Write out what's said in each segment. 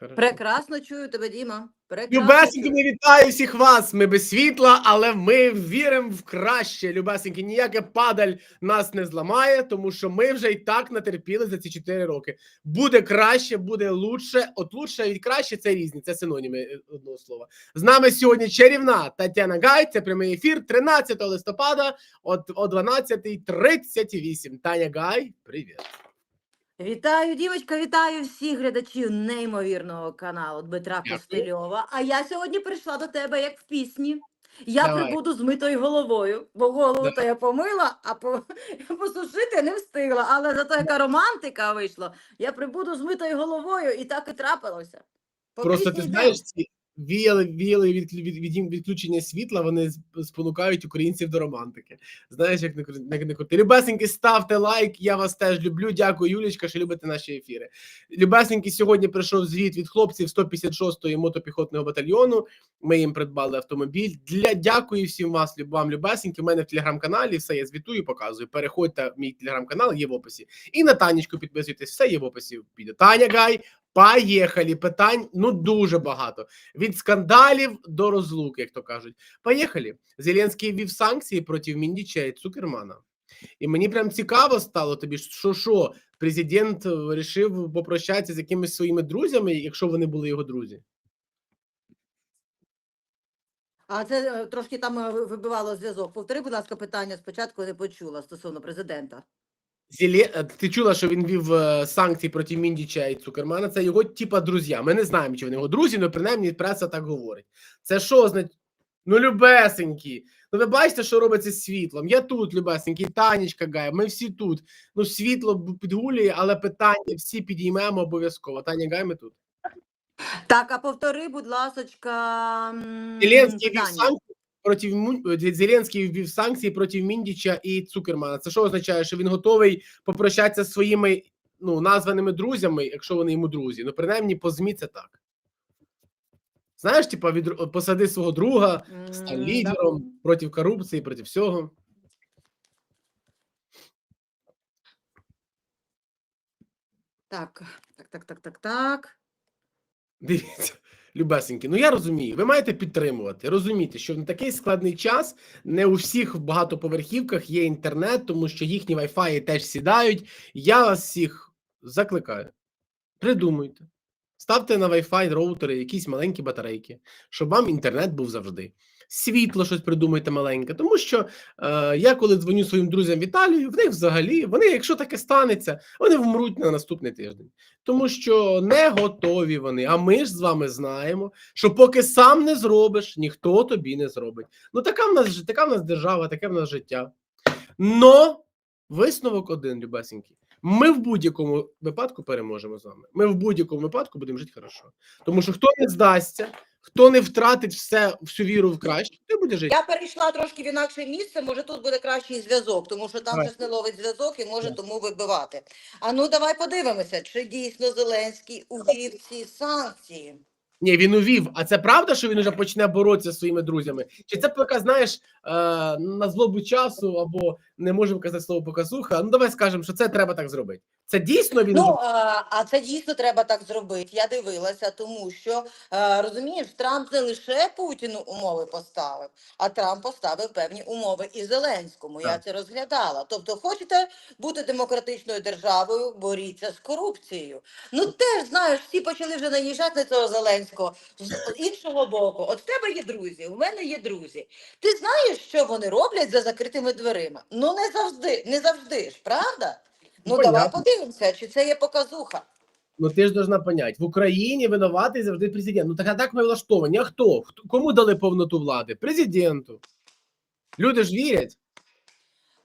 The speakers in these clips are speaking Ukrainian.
Хорошо. Прекрасно чую тебе, Діма. Прекрасно Любесеньки, чую. ми вітаю всіх вас. Ми без світла, але ми віримо в краще. Любесеньки, ніяке падаль нас не зламає, тому що ми вже і так натерпіли за ці 4 роки. Буде краще, буде лучше. От лучше і краще це різні, це синоніми е, одного слова. З нами сьогодні чарівна Тетяна Гай. Це прямий ефір 13 листопада от о 12.38. Таня Гай, привіт. Вітаю, дівочка, вітаю всіх глядачів неймовірного каналу Дмитра. Костельова. А я сьогодні прийшла до тебе як в пісні. Я Давай. прибуду з митою головою, бо голову то я помила, а по... посушити не встигла. Але зато яка романтика вийшла, я прибуду з митою головою, і так і трапилося. По Просто ти знаєш, ці віяли, віяли від, від, від, відключення світла, вони спонукають українців до романтики. Знаєш, як не, не крути. Любесеньки, ставте лайк. Я вас теж люблю. Дякую, Юлічка, що любите наші ефіри. Любесеньки, сьогодні прийшов звіт від хлопців 156-ї мотопіхотного батальйону. Ми їм придбали автомобіль. Для дякую всім вас, вам, любесеньки. У мене в телеграм-каналі все я звітую, показую. Переходьте в мій телеграм-канал, є в описі. І на Танечку підписуйтесь, все є в описі. Піде. Таня Гай, Поїхали. Питань ну дуже багато. Від скандалів до розлук, як то кажуть. Поїхали. Зеленський ввів санкції проти Міндіча і Цукермана. І мені прям цікаво стало тобі, що що президент е, вирішив попрощатися з якимись своїми друзями, якщо вони були його друзі. А це е, трошки там е, вибивало зв'язок. Повтори, будь ласка, питання спочатку не почула стосовно президента. Зеле... е, Ти чула, що він вів е, санкції проти Міндіча і Цукермана? Це його типа друзі. Ми не знаємо, чи вони його друзі, але принаймні преса так говорить. Це що означає? Ну, любесенькі. Ну, ви бачите, що робиться з світлом? Я тут, любесенький, Танечка Гая, ми всі тут. Ну, світло підгулює, але питання всі підіймемо обов'язково. Таня Гай, ми тут. Так, а повтори, будь ласочка. м, Зеленський питання. санкції проти е, Зеленський ввів санкції проти Міндіча і Цукермана. Це що означає, що він готовий попрощатися зі своїми ну, названими друзями, якщо вони йому друзі. Ну, принаймні, по ЗМІ це так. Знаєш, типа, від посади свого друга, стань М, лідером проти корупції, проти всього. Так, так, так, так, так, так. Дивіться, любесенькі, ну я розумію, ви маєте підтримувати. Розумієте, що на такий складний час не у всіх в багатоповерхівках є інтернет, тому що їхні вайфаї теж сідають. Я вас всіх закликаю. Придумуйте. Ставте на Wi-Fi роутери якісь маленькі батарейки, щоб вам інтернет був завжди. Світло щось придумайте маленьке, тому що е, я коли дзвоню своїм друзям в Італію, в них взагалі вони, якщо таке станеться, вони вмруть на наступний тиждень, тому що не готові вони. А ми ж з вами знаємо, що поки сам не зробиш, ніхто тобі не зробить. Ну така в нас така в нас держава, таке в нас життя. Но висновок один, любесенький. Ми в будь-якому випадку переможемо з вами. Ми в будь-якому випадку будемо жити хорошо. Тому що хто не здасться, хто не втратить все, всю віру в краще, той буде жити. Я перейшла трошки в інакше місце, може тут буде кращий зв'язок, тому що там щось не ловить зв'язок і може тому вибивати. А ну давай подивимося, чи дійсно Зеленський увів ці санкції. Ні, він увів. А це правда, що він вже почне боротися зі своїми друзями? Чи це поки, знаєш, е, на злобу часу або не можемо казати слово показуха? Ну давай скажемо, що це треба так зробити. Це дійсно він Ну а, а це дійсно треба так зробити. Я дивилася, тому що е, розумієш, Трамп не лише Путіну умови поставив, а Трамп поставив певні умови і Зеленському. Я це розглядала. Тобто, хочете бути демократичною державою, боріться з корупцією. Ну теж знаєш, всі почали вже наїжджати на цього Зеленського з іншого боку. От в тебе є друзі, у мене є друзі. Ти знаєш, що вони роблять за закритими дверима? Ну не завжди, не завжди ж, правда? Ну давай Понятно. подивимося, чи це є показуха. Ну ти ж должна понять, в Україні винуватий завжди президент. Ну так а так ми влаштовані. А хто? Хто- Кому дали повноту влади? Президенту. Люди ж вірять.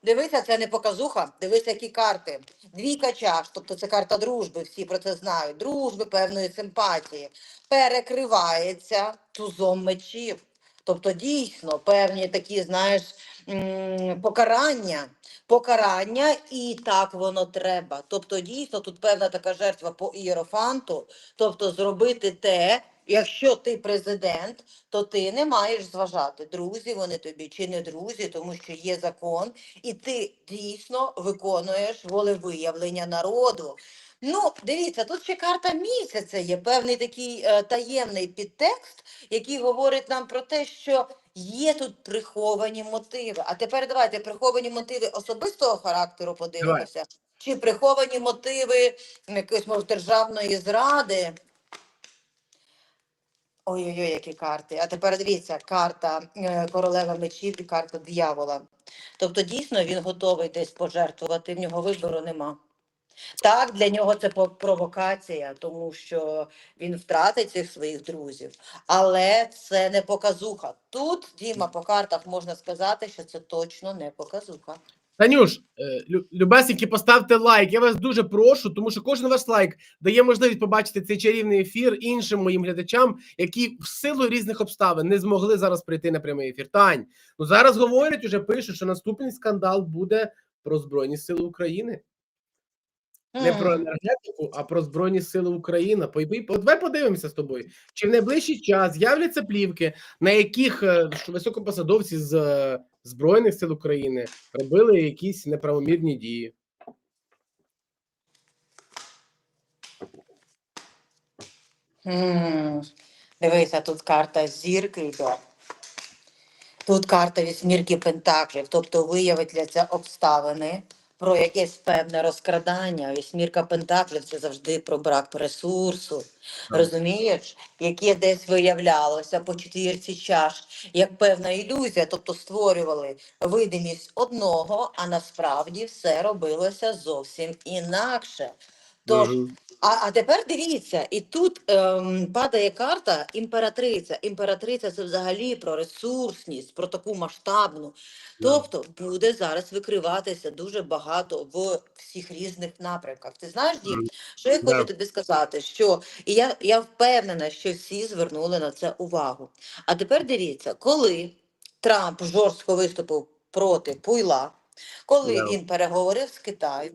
Дивися, це не показуха. Дивися, які карти. Двійка чаш, тобто це карта дружби, всі про це знають. Дружби, певної симпатії. Перекривається тузом мечів. Тобто, дійсно, певні такі, знаєш, покарання. Покарання, і так воно треба. Тобто, дійсно, тут певна така жертва по ієрофанту. Тобто, зробити те, якщо ти президент, то ти не маєш зважати, друзі вони тобі чи не друзі, тому що є закон, і ти дійсно виконуєш волевиявлення народу. Ну, дивіться, тут ще карта місяця є певний такий е, таємний підтекст, який говорить нам про те, що є тут приховані мотиви. А тепер давайте приховані мотиви особистого характеру подивимося, чи приховані мотиви якоїсь може державної зради. Ой-ой-ой, які карти. А тепер дивіться, карта е, королева мечів і карта диявола. Тобто, дійсно він готовий десь пожертвувати, в нього вибору нема. Так, для нього це провокація, тому що він втратить цих своїх друзів. Але це не показуха. Тут, Діма, по картах можна сказати, що це точно не показуха. Танюш, е, любесеньки, поставте лайк. Я вас дуже прошу, тому що кожен ваш лайк дає можливість побачити цей чарівний ефір іншим моїм глядачам, які в силу різних обставин не змогли зараз прийти на прямий ефір. Тань, ну зараз говорять, уже пишуть, що наступний скандал буде про Збройні Сили України. Не про енергетику, а про Збройні Сили України. По- Давай подивимося з тобою. Чи в найближчий час з'являться плівки, на яких е, високопосадовці з е, Збройних сил України робили якісь неправомірні дії? Дивися, тут карта зірки йде. Тут карта вісьмірки пентаклів, тобто виявляться обставини про якесь певне розкрадання. Вісьмірка пентаклів це завжди про брак ресурсу. Розумієш, яке десь виявлялося по четвірці чаш, як певна ілюзія, тобто створювали видимість одного, а насправді все робилося зовсім інакше. Тож Мгм. А, а тепер дивіться, і тут ем, падає карта імператриця. Імператриця це взагалі про ресурсність, про таку масштабну. Тобто буде зараз викриватися дуже багато в всіх різних напрямках. Ти знаєш, Дім, що я хочу тобі сказати? Що і я, я впевнена, що всі звернули на це увагу. А тепер дивіться, коли Трамп жорстко виступив проти Пуйла, коли він переговорив з Китаєм.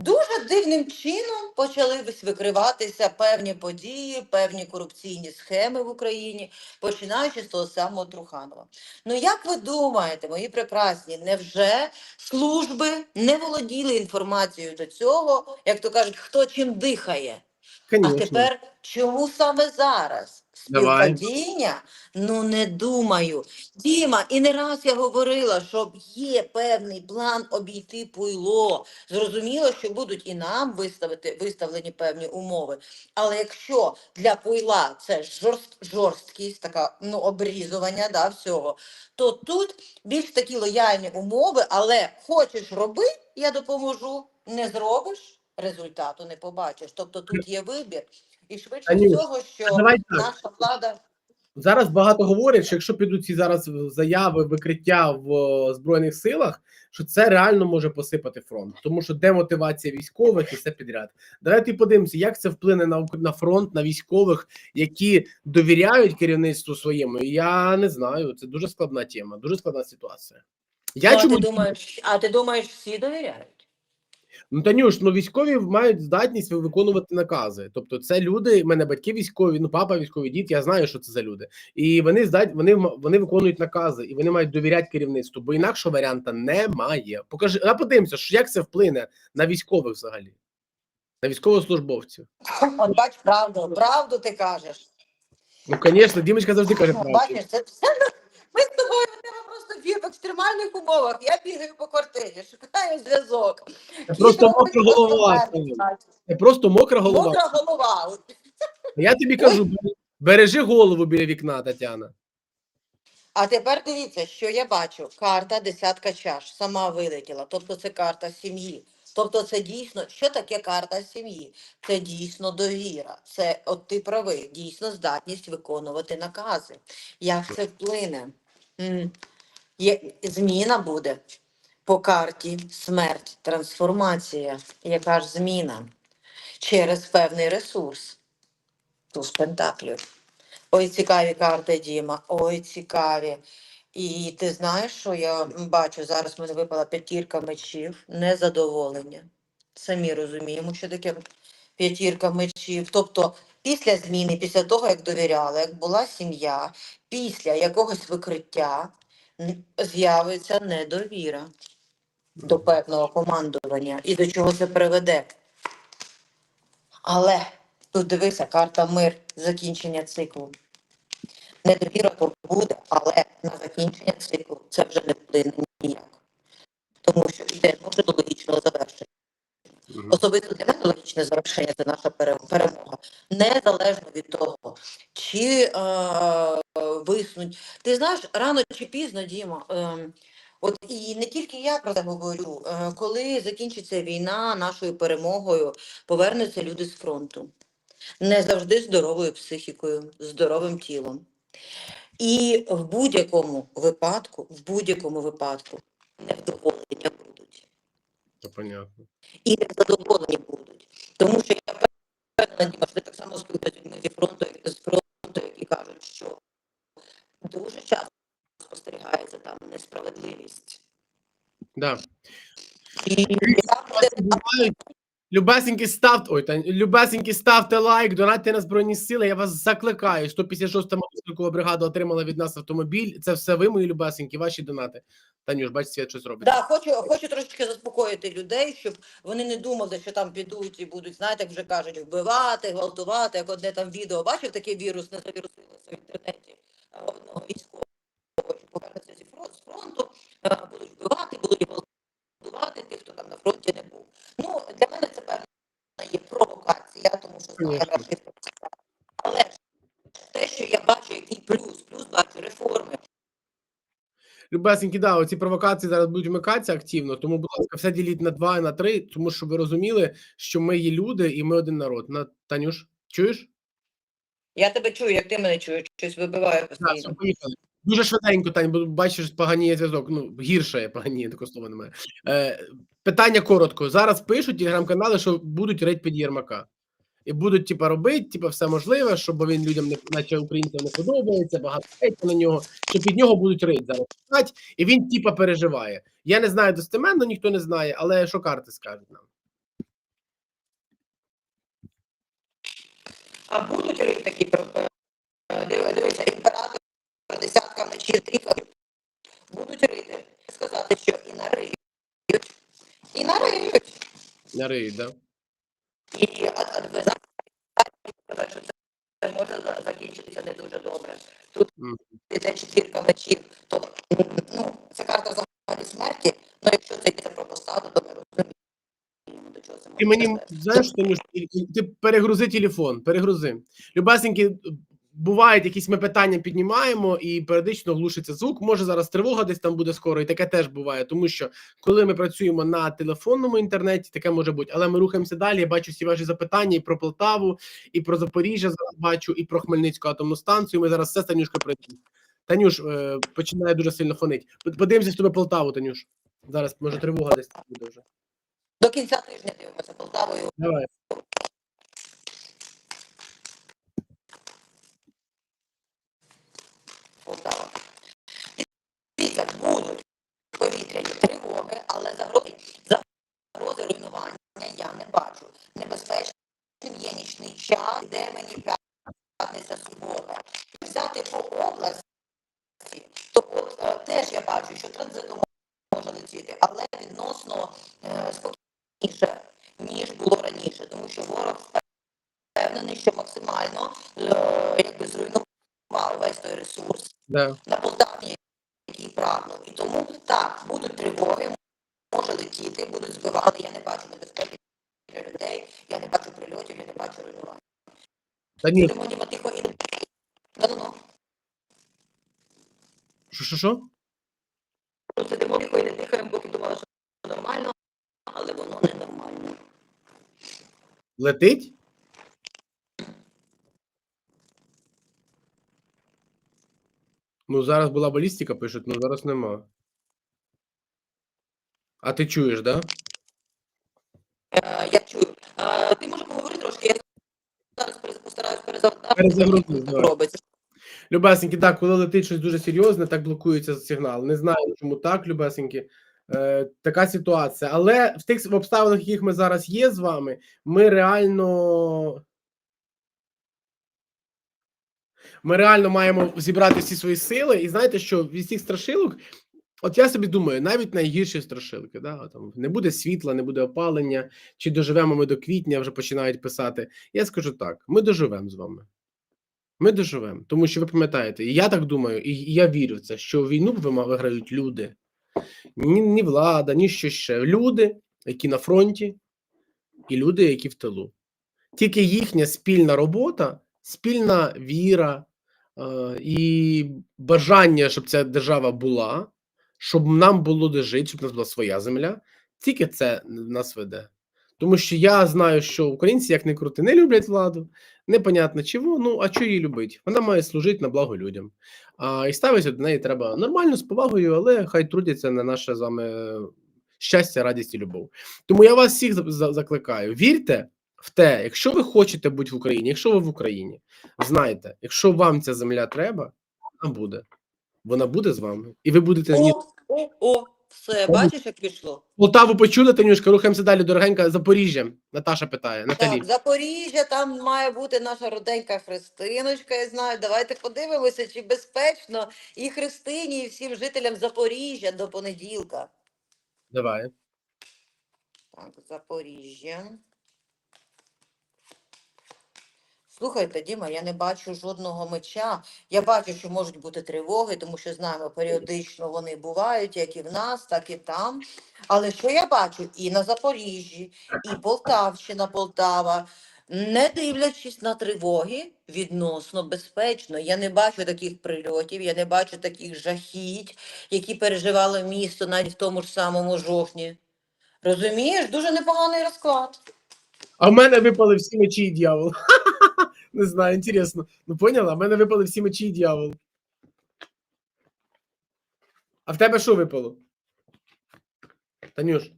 Дуже дивним чином почали викриватися певні події, певні корупційні схеми в Україні, починаючи з того самого Труханова. Ну як ви думаєте, мої прекрасні, невже служби не володіли інформацією до цього, як то кажуть, хто чим дихає? А Конечно. тепер чому саме зараз? Давай. Співпадіння? Ну не думаю. Діма, і не раз я говорила, що є певний план обійти пуйло. Зрозуміло, що будуть і нам виставити, виставлені певні умови. Але якщо для пуйла це жорст, жорсткість, така ну, обрізування да, всього, то тут більш такі лояльні умови, але хочеш роби, я допоможу, не зробиш, результату не побачиш. Тобто тут є вибір. І швидше Танюш, всього, що наша влада Зараз багато говорять, що якщо підуть ці зараз заяви, викриття в о, збройних силах, що це реально може посипати фронт, тому що демотивація військових і все підряд. Давайте подивимося, як це вплине на на фронт, на військових, які довіряють керівництву своєму. Я не знаю. Це дуже складна тема, дуже складна ситуація. Я Ну, а чому ти думаєш, а ти думаєш, всі довіряють? Ну, Танюш, ну військові мають здатність виконувати накази. Тобто, це люди, в мене батьки військові, ну папа військовий дід. Я знаю, що це за люди, і вони здатні, вони вони виконують накази, і вони мають довіряти керівництву, бо інакшого варіанта немає. Покажи, а подивимося, що як це вплине на військових взагалі, на військовослужбовців. От бач, правду, правду ти кажеш. Ну, звісно, Дімочка завжди каже правду. Бачиш, це все. Ми з тобою в в екстремальних умовах. Я бігаю по квартирі, шукаю зв'язок. Це просто мокра голова. Це просто мокра голова. Мокра голова. Я тобі кажу, бережи голову біля вікна, Тетяна. А тепер дивіться, що я бачу. Карта десятка чаш сама вилетіла. Тобто це карта сім'ї. Тобто це дійсно, що таке карта сім'ї? Це дійсно довіра. Це, от ти правий, дійсно здатність виконувати накази. Як це вплине? Є, зміна буде по карті смерть, трансформація. Яка ж зміна? Через певний ресурс. Туз пентаклів. Ой, цікаві карти, Діма. Ой, цікаві. І ти знаєш, що я бачу, зараз мене випала п'ятірка мечів, незадоволення. Самі розуміємо, що таке п'ятірка мечів. Тобто, після зміни, після того, як довіряли, як була сім'я, після якогось викриття з'явиться недовіра до певного командування. І до чого це приведе? Але тут дивися, карта мир, закінчення циклу. Недовіра буде, але на закінчення циклу це вже не вплине ніяк. Тому що йде може до логічного завершення. Особисто для мене логічне завершення це наша перемога. Незалежно від того, чи е, виснуть. Ти знаєш, рано чи пізно, Діма, е, от і не тільки я про це говорю, е, коли закінчиться війна нашою перемогою, повернуться люди з фронту. Не завжди здоровою психікою, здоровим тілом. І в будь-якому випадку, в будь-якому випадку, невдоволення будуть Це понятно. і незадоволені будуть. Тому що я впевнена, Діма, що ти так само спілкуєшся з людьми зі фронту, з фронту, які кажуть, що дуже часто спостерігається там несправедливість. Да. І. Любесенькі ставте, ой, та, любесенькі ставте лайк, донатьте на Збройні Сили. Я вас закликаю. 156-та мотоциклова бригада отримала від нас автомобіль. Це все ви, мої любесенькі, ваші донати. Танюш, бач, свят щось робить. Да, хочу, хочу трошечки заспокоїти людей, щоб вони не думали, що там підуть і будуть, знаєте, як вже кажуть, вбивати, гвалтувати, як одне там відео. Бачив таке вірус, не завірусилося в інтернеті одного військового, що повернеться з фронту, будуть вбивати, будуть гвалтувати тих, хто там на фронті не був. Ну, для мене це певна є провокація, тому що знаю Конечно. рашистів. Але ж те, що я бачу, який плюс, плюс бачу реформи, Любесенькі, да, оці провокації зараз будуть вмикатися активно. Тому, будь ласка, все діліть на два і на три, тому що ви розуміли, що ми є люди і ми один народ. На Танюш, чуєш? я тебе чую, як ти мене чуєш, щось вибиває постійно. поїхали. Дуже швиденько, Тань, бо бачиш, поганіє зв'язок. Ну, гірше поганіє, такого слова немає. Е, питання коротко. Зараз пишуть телеграм-канали, що будуть рейд під Єрмака. І будуть, типа, робити, типа, все можливе, щоб він людям не наче українцям не подобається, багато хейту на нього, що під нього будуть рейд зараз і він, типа, переживає. Я не знаю достеменно, ніхто не знає, але що карти скажуть нам. А будуть рити такі про- е, дивися, імператор десятка мечів, трійка. Будуть рити. Сказати, що і нариють. І нариють. На рейд, да? І а, ви знаєте, що це, може закінчитися не дуже добре. Тут іде четвірка мечів, то ну, це карта взагалі смерті, ну якщо це йде про посаду, то ми розуміємо, до чого це може Ти мені знаєш, і- і ти перегрузи телефон, перегрузи. Любесенькі, бувають якісь ми питання піднімаємо і періодично глушиться звук. Може зараз тривога десь там буде скоро, і таке теж буває, тому що коли ми працюємо на телефонному інтернеті, таке може бути. Але ми рухаємося далі. Я бачу всі ваші запитання і про Полтаву, і про Запоріжжя зараз бачу, і про Хмельницьку атомну станцію. Ми зараз все з Танюшкою пройдемо. Танюш е, починає дуже сильно фонить. Подивимося з тебе Полтаву, Танюш. Зараз може тривога десь буде вже. До кінця тижня дивимося Полтавою. Давай. Полтава. Дивіться, будуть повітряні тривоги, але загрози, загрози руйнування я не бачу. Небезпечним є нічний час, де мені п'ятниця субота. Взяти по області, то от е, теж я бачу, що транзитом може летіти, але відносно е, спокійніше, ніж було раніше, тому що ворог впевнений, що максимально е, якби зруйнував весь той ресурс Да. на Полтаві, який прагнув. І тому так, будуть тривоги, може летіти, будуть збивати. Я не бачу небезпеки для людей, я не бачу прильотів, я не бачу руйнувань. Будемо ніби тихо і давно. що, що, що? Сидимо тихо і не дихаємо, поки думали, що нормально, але воно не нормально. Летить? Ну, зараз була балістика, пишуть, ну зараз нема. А ти чуєш, да? Е, я чую. Е, ти може поговорити трошки, я зараз постараюсь. Перезагрузити, робиться. Любесенькі, так, коли летить щось дуже серйозне, так блокується сигнал. Не знаю, чому так, любесенькі. Е, така ситуація. Але в тих обставинах, в яких ми зараз є з вами, ми реально. Ми реально маємо зібрати всі свої сили, і знаєте, що від цих страшилок От я собі думаю, навіть найгірші страшилки, да, там не буде світла, не буде опалення, чи доживемо ми до квітня, вже починають писати. Я скажу так: ми доживемо з вами. Ми доживемо. Тому що ви пам'ятаєте, і я так думаю, і я вірю в це, що війну виграють люди. Ні, ні влада, ні що ще. Люди, які на фронті, і люди, які в тилу. Тільки їхня спільна робота, спільна віра і бажання, щоб ця держава була, щоб нам було де жити, щоб у нас була своя земля. Тільки це нас веде. Тому що я знаю, що українці, як не крути, не люблять владу, непонятно чого. Ну а що її любить? Вона має служити на благо людям. А, і ставитися до неї треба нормально, з повагою, але хай трудяться на наше з вами щастя, радість і любов. Тому я вас всіх за- за- закликаю: вірте в те, якщо ви хочете бути в Україні, якщо ви в Україні, знайте, якщо вам ця земля треба, вона буде. Вона буде з вами, і ви будете ні. О, о, о, все, бачиш, як пішло? Полтаву почули, Танюшка, рухаємося далі, дорогенька. Запоріжжя. Наташа питає. Наталі. Так, Запоріжжя, там має бути наша роденька Христиночка, я знаю. Давайте подивимося, чи безпечно і Христині, і всім жителям Запоріжжя до понеділка. Давай. Так, Запоріжжя. Слухайте, Діма, я не бачу жодного меча. Я бачу, що можуть бути тривоги, тому що знаємо, періодично вони бувають, як і в нас, так і там. Але що я бачу і на Запоріжжі, і Полтавщина, Полтава, не дивлячись на тривоги, відносно безпечно. Я не бачу таких прильотів, я не бачу таких жахіть, які переживало місто навіть в тому ж самому жовтні. Розумієш, дуже непоганий розклад. А в мене випали всі мечі і дьявол. Не знаю, інтересно. Ну поняла? В мене випали всі мечі і дьявол. А в тебе що випало? Танюш. У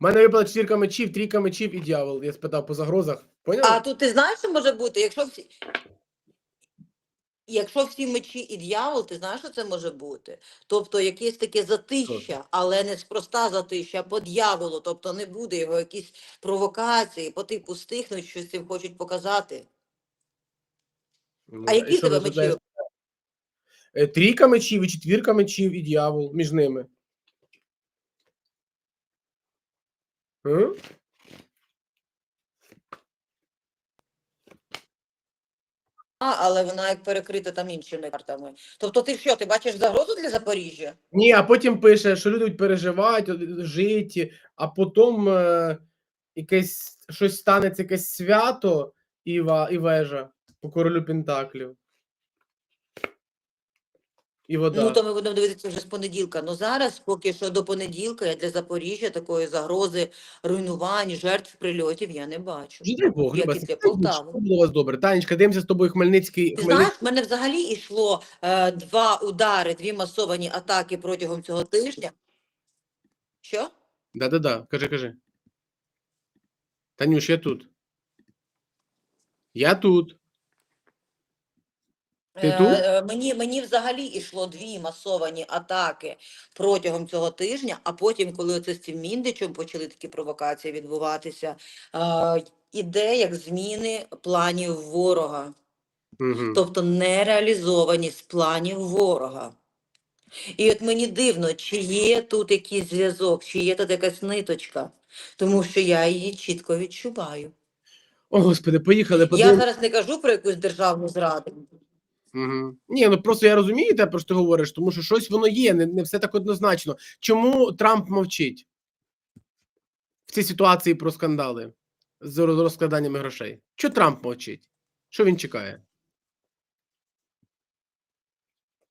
мене випала четвірка мечів, трійка мечів і дьявол. Я спитав по загрозах. Поняла? А тут ти знаєш, що може бути? Якщо всі, якщо всі мечі і дьявол, ти знаєш, що це може бути? Тобто якесь таке затища, але не спроста затища, а по дьяволу. Тобто не буде його якісь провокації, по типу стихнуть, щось цим хочуть показати. Ну, А які тебе мечі? Трійка мечів і четвірка мечів і дьявол між ними. М? А, але вона як перекрита там іншими картами. Тобто ти що, ти бачиш загрозу для Запоріжжя? Ні, а потім пише, що люди будуть переживати, жити, а потім е, якесь щось станеться, якесь свято і, ва, і вежа по королю Пентаклів. І вода. Ну, то ми будемо дивитися вже з понеділка. Ну зараз, поки що до понеділка, я для Запоріжжя такої загрози руйнувань, жертв прильотів я не бачу. Вже дай Бог, як і для Полтави. було у вас добре. Танечка, дивимося з тобою Хмельницький. Ти знаєш, в мене взагалі йшло е, два удари, дві масовані атаки протягом цього тижня. Що? Да-да-да, кажи, кажи. Танюш, я тут. Я тут. Е, е, Мені, мені взагалі йшло дві масовані атаки протягом цього тижня, а потім, коли оце з цим Міндичем почали такі провокації відбуватися, е, іде як зміни планів ворога. Угу. тобто нереалізованість планів ворога. І от мені дивно, чи є тут якийсь зв'язок, чи є тут якась ниточка, тому що я її чітко відчуваю. О, Господи, поїхали, Я зараз не кажу про якусь державну зраду. Угу. Ні, ну просто я розумію те, про що ти говориш, тому що щось воно є, не, не все так однозначно. Чому Трамп мовчить в цій ситуації про скандали з розкладаннями грошей? Чого Трамп мовчить? Що він чекає?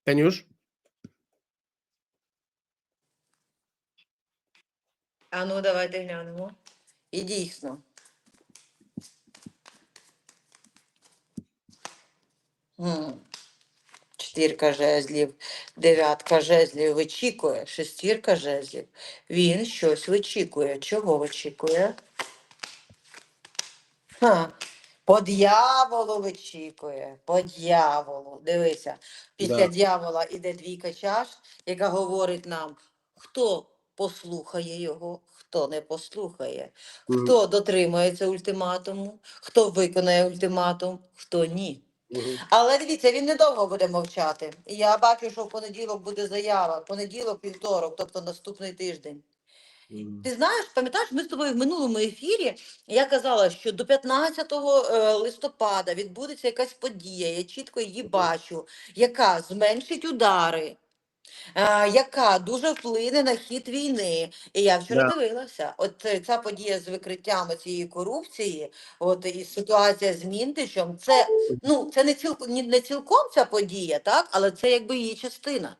Танюш? А ну давайте глянемо. І дійсно. М. Чотирка жезлів, дев'ятка жезлів вичікує, шестірка жезлів. Він щось вичікує. Чого вичікує? Ха. По дьяволу вичікує, по дьяволу. Дивися, після Да. дьявола іде двійка чаш, яка говорить нам, хто послухає його, хто не послухає, хто дотримується ультиматуму, хто виконає ультиматум, хто ні. Але дивіться, він недовго буде мовчати. І Я бачу, що в понеділок буде заява. Понеділок, вівторок, тобто наступний тиждень. Ти знаєш, пам'ятаєш, ми з тобою в минулому ефірі я казала, що до 15 е, листопада відбудеться якась подія. Я чітко її бачу, яка зменшить удари, е, яка дуже вплине на хід війни. І я вчора Да. дивилася. От е, ця подія з викриттям цієї корупції, от і ситуація з Мінтичем, це ну це не цілком не цілком ця подія, так, але це якби її частина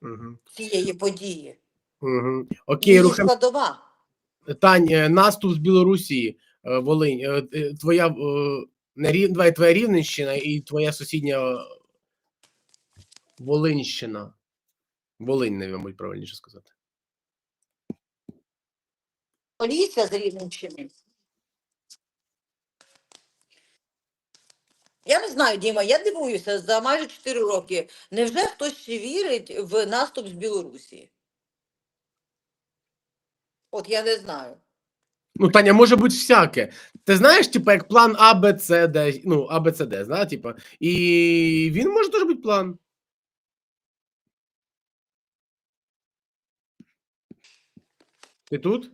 Мгм. цієї події. Мгм. Окей, Її рухаємо. складова. Тань, е, наступ з Білорусі, е, Волинь, е, е, твоя е, рів- давай, твоя Рівненщина і твоя сусідня е, Волинщина. Волинь, мабуть, правильніше сказати. Поліція з Рівненщини. Я не знаю, Діма, я дивуюся за майже 4 роки. Невже хтось ще вірить в наступ з Білорусі? От я не знаю. Ну, Таня, може бути всяке. Ти знаєш, типу, як план А, Б, С, Д, ну, А, Б, С, Д, да, типу, і він може теж бути план. Ти тут?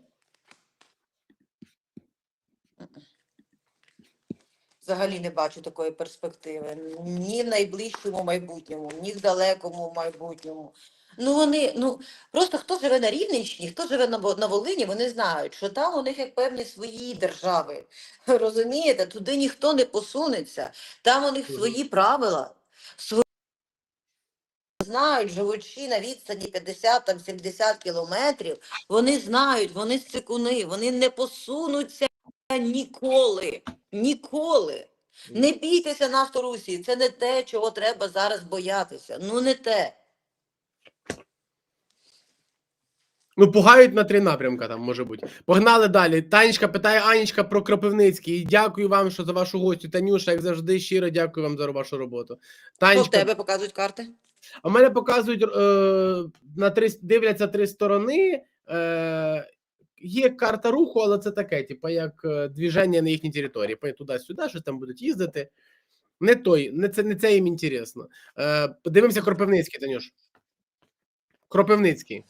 Взагалі не бачу такої перспективи. Ні в найближчому майбутньому, ні в далекому майбутньому. Ну вони, ну просто хто живе на Рівненщині, хто живе на, на Волині, вони знають, що там у них як певні свої держави. Розумієте, туди ніхто не посунеться. Там у них свої правила, свої знають, живучи на відстані 50 там 70 кілометрів, вони знають, вони сцикуни, вони не посунуться ніколи. Ніколи. Не бійтеся нафту Русії. Це не те, чого треба зараз боятися. Ну не те. Ну, пугають на три напрямка, там може бути. Погнали далі. Танечка питає Анічка про Кропивницький. І дякую вам, що за вашу гостю. Танюша, як завжди, щиро дякую вам за вашу роботу. Що в тебе показують карти? А в мене показують е, на три дивляться три сторони. Е, є карта руху, але це таке, типу, як е, движення на їхній території. Туди-сюди, щось там будуть їздити. Не той, не це, не це їм інтересно. Е, подивимося Кропивницький, Танюш. Кропивницький.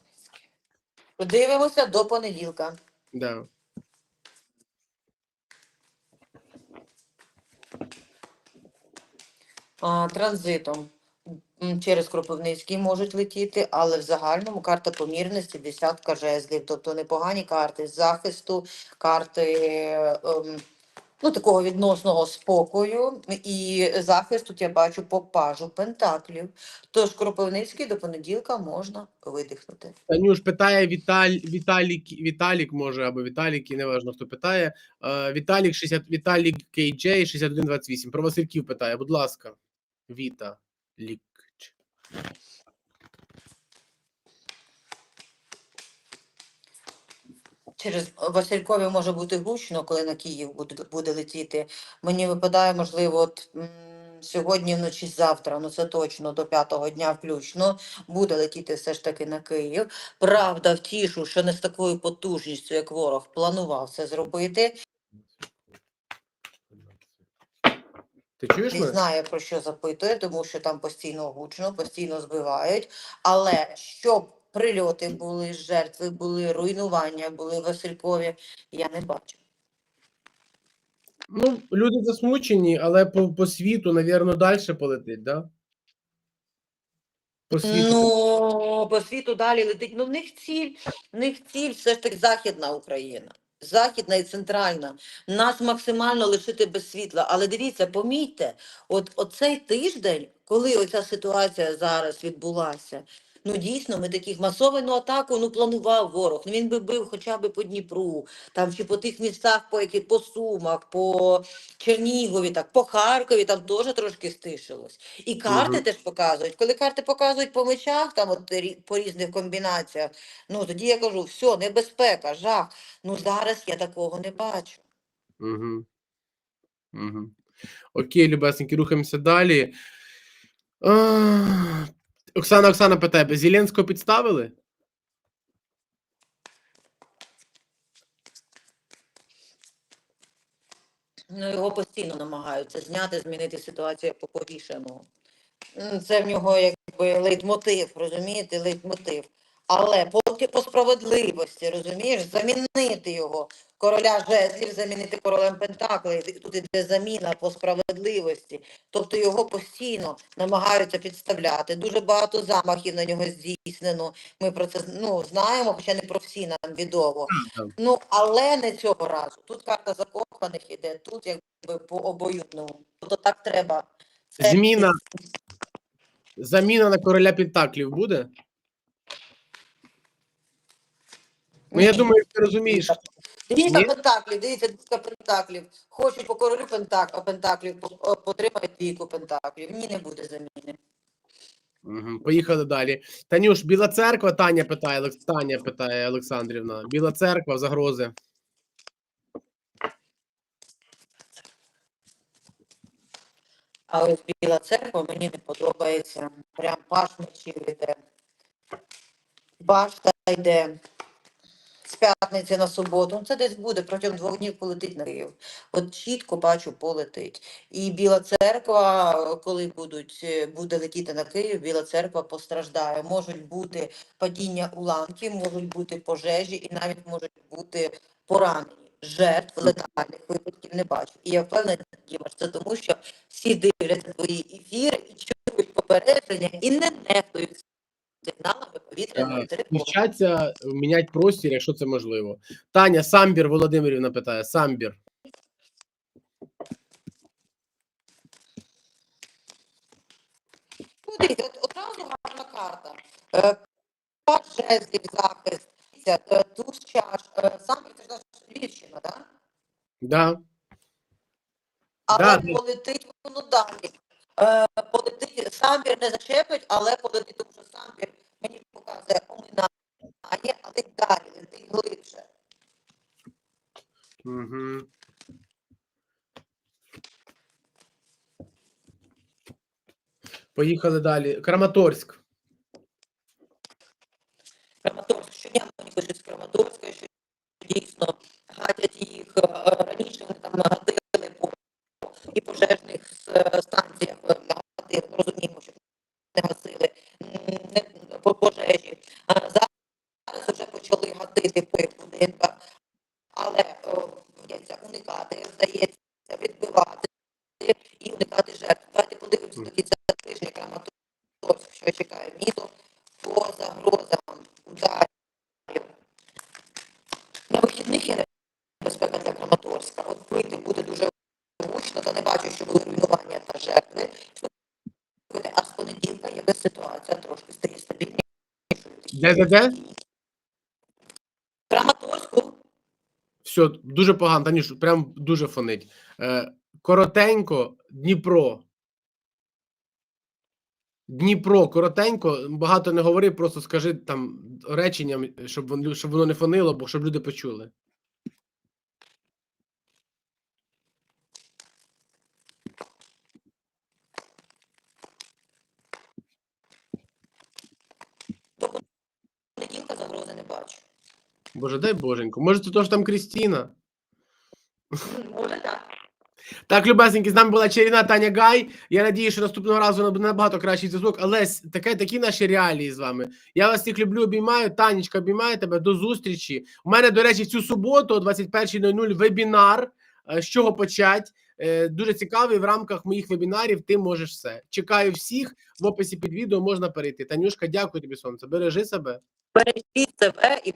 Подивимося до понеділка. Да. А, транзитом через Кропивницький можуть летіти, але в загальному карта помірності десятка жезлів, тобто непогані карти захисту, карти ем, ну, такого відносного спокою і захист тут я бачу по пажу пентаклів. Тож Кропивницький до понеділка можна видихнути. Танюш питає Віталь, Віталік, Віталік може, або Віталік, і неважно, хто питає. Е, Віталік 60, Віталік KJ 6128. Про Васильків питає, будь ласка. Віта. Через Василькові може бути гучно, коли на Київ буде, буде летіти. Мені випадає, можливо, от, м, сьогодні вночі завтра, ну це точно до п'ятого дня включно, буде летіти все ж таки на Київ. Правда, втішу, що не з такою потужністю, як ворог планував це зробити. Ти чуєш Не мене? знає про що запитує, тому що там постійно гучно, постійно збивають. Але щоб прильоти були, жертви були, руйнування були Василькові, я не бачу. Ну, люди засмучені, але по, по світу, навірно, далі полетить, да? По світу. Ну, по світу далі летить. Ну, в них ціль, в них ціль все ж таки Західна Україна. Західна і центральна. Нас максимально лишити без світла. Але дивіться, помітьте, от оцей тиждень, коли оця ситуація зараз відбулася, ну дійсно, ми таких масовану атаку ну, планував ворог. Ну, він би бив хоча б по Дніпру, там чи по тих містах, по які по Сумах, по Чернігові, так, по Харкові, там теж трошки стишилось. І карти Мгм. теж показують. Коли карти показують по мечах, там от по різних комбінаціях, ну тоді я кажу, все, небезпека, жах. Ну зараз я такого не бачу. Угу. Угу. Окей, любесенькі, рухаємося далі. А, Оксана Оксана питає, Зеленського підставили? Ну, його постійно намагаються зняти, змінити ситуацію по повішеному. Це в нього якби лейтмотив, розумієте, лейтмотив. Але поки по справедливості, розумієш, замінити його, короля жезлів, замінити королем Пентаклей. Тут іде заміна по справедливості. Тобто його постійно намагаються підставляти. Дуже багато замахів на нього здійснено. Ми про це ну, знаємо, хоча не про всі нам відомо. Ну, але не цього разу. Тут карта закоханих іде, тут якби по обоюдному. Тобто так треба. Це- Зміна. Заміна на короля Пентаклів буде? Ну, я думаю, ти розумієш. Ні? пентаклів, дивіться дійка пентаклів. Хочу по королю пентак, пентаклів, по- потримай двійку пентаклів. Ні, не буде заміни. Угу. Поїхали далі. Танюш, Біла церква, Таня питає, Олекс- Таня питає Олександрівна. Біла церква, загрози. А ось біла церква мені не подобається. Прям паш мечів йде. Башта йде. З п'ятниці на суботу. Ну, Це десь буде протягом двох днів полетить на Київ. От чітко бачу, полетить. І Біла церква, коли будуть, е, буде летіти на Київ, Біла церква постраждає. Можуть бути падіння уламків, можуть бути пожежі і навіть можуть бути поранені. Жертв летальних випадків не бачу. І я впевнена, Дімаш, це тому, що всі дивляться твої ефіри і чують попередження і не нехтують сигналами повітряної тривоги. Вчаться міняти простір, якщо це можливо. Таня, Самбір Володимирівна питає. Самбір. Ну, дивіться, от одразу гарна карта. Е, жезлів, захист, Дивіться, е, туз чаш, е, саме це ж наша Львівщина, да? Да. Але Да, да. полетить воно далі. Е, полетить, самбір не зачепить, але полетить, тому що самбір мені показує оминає, а летить далі, летить глибше. Угу. Поїхали далі. Краматорськ. Краматорськ, щодня мені пишуть з Краматорська, що дійсно гатять їх е, раніше вони там гатили по і пожежних е, станціях е, гатили, розуміємо, що не гасили м, не, по пожежі. А зараз вже почали гатити по їх будинках, але е, вдається уникати, вдається відбивати і уникати жертв. Давайте подивимося до кінця тижня Краматорськ, що чекає місто по загрозам ударів. На вихідних є небезпека для Краматорська. От вийти буде дуже гучно, та не бачу, що були руйнування та жертви. Слухайте, А з понеділка якась ситуація трошки стає стабільнішою. Де, де, де? Краматорську Все, дуже погано, Танюш, прям дуже фонить. Е, коротенько, Дніпро. Дніпро, коротенько, багато не говори, просто скажи там реченням, щоб воно, щоб воно не фонило, бо щоб люди почули. Боже, дай боженько. Може, це то ж там Крістіна? Може так. Так, любесенькі, з нами була чарівна Таня Гай. Я надію, що наступного разу буде набагато кращий зв'язок, але таке, такі наші реалії з вами. Я вас всіх люблю, обіймаю. Танечка, обіймаю тебе. До зустрічі. У мене, до речі, цю суботу о 21.00 вебінар. Е, З чого почать? Е, Дуже цікавий в рамках моїх вебінарів. Ти можеш все. Чекаю всіх. В описі під відео можна перейти. Танюшка, дякую тобі, сонце. Бережи себе. Бережіть себе і